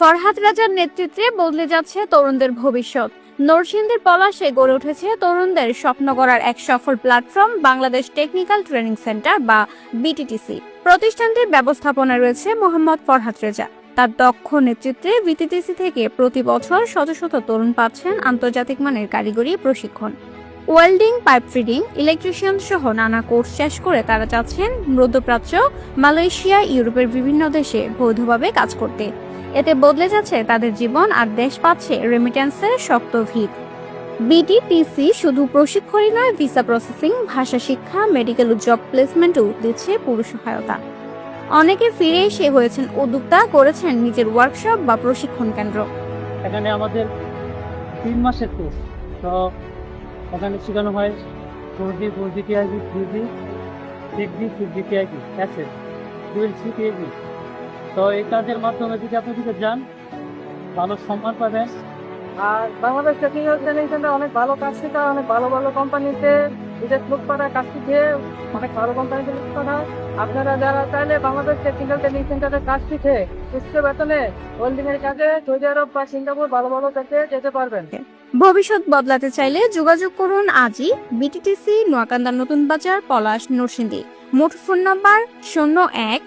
ফরহাদ রাজার নেতৃত্বে বদলে যাচ্ছে তরুণদের ভবিষ্যৎ। নরসিংদীর পলাশে গড়ে উঠেছে তরুণদের স্বপ্ন গড়ার এক সফল platform Bangladesh technical training centre বা বিটিটিসি। প্রতিষ্ঠানটির ব্যবস্থাপনা রয়েছে মোহাম্মদ ফরহাদ রেজা। তার দক্ষ নেতৃত্বে বিটিটিসি থেকে প্রতি বছর শত শত তরুণ পাচ্ছেন আন্তর্জাতিক মানের কারিগরি প্রশিক্ষণ। ওয়েল্ডিং, পাইপ ফিডিং, ইলেকট্রিশিয়ান সহ নানা কোর্স শেষ করে তারা চাচ্ছেন মধ্যপ্রাচ্য, মালয়েশিয়া, ইউরোপের বিভিন্ন দেশে বৈধভাবে কাজ করতে। এতে বদলে যাচ্ছে তাদের জীবন আর দেশ পাচ্ছে রেমিটেন্সের শক্ত ভিত। বিটিটিসি শুধু প্রশিক্ষণই নয় ভিসা প্রসেসিং ভাষা শিক্ষা মেডিকেল ও জব প্লেসমেন্টও দিচ্ছে পুরো সহায়তা। অনেকে ফিরে এসে হয়েছেন উদ্যোক্তা, করেছেন নিজের ওয়ার্কশপ বা প্রশিক্ষণ কেন্দ্র। এখানে আমাদের তিন মাসের কোর্স তো ওখানে শেখানো হয় four G four G TIB three G six G six G TIB access twelve C TIB তো এই কাজের মাধ্যমে যদি আপনি যদি যান ভালো সম্মান পাবেন। আর বাংলাদেশ টেকনিক্যাল ট্রেনিং সেন্টার অনেক ভালো কাজ শেখায় অনেক ভালো ভালো কোম্পানিতে বিদেশ লোক পাঠায় কাজ শিখে অনেক ভালো কোম্পানিতে লোক পাঠায় আপনারা যারা চাইলে বাংলাদেশ টেকনিক্যাল ট্রেনিং সেন্টারে কাজ শিখে উচ্চ বেতনে ওয়েল্ডিং এর কাজে সৌদি আরব বা সিঙ্গাপুর ভালো ভালো দেশে যেতে পারবেন। ভবিষ্যৎ বদলাতে চাইলে যোগাযোগ করুন আজই বিটিটিসি নোয়াকান্দা নতুন বাজার, পলাশ, নরসিংদী। মোট ফোন নাম্বার শূন্য এক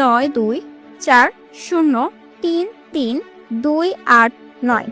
নয় দুই চার শূন্য তিন তিন দুই আট নয়।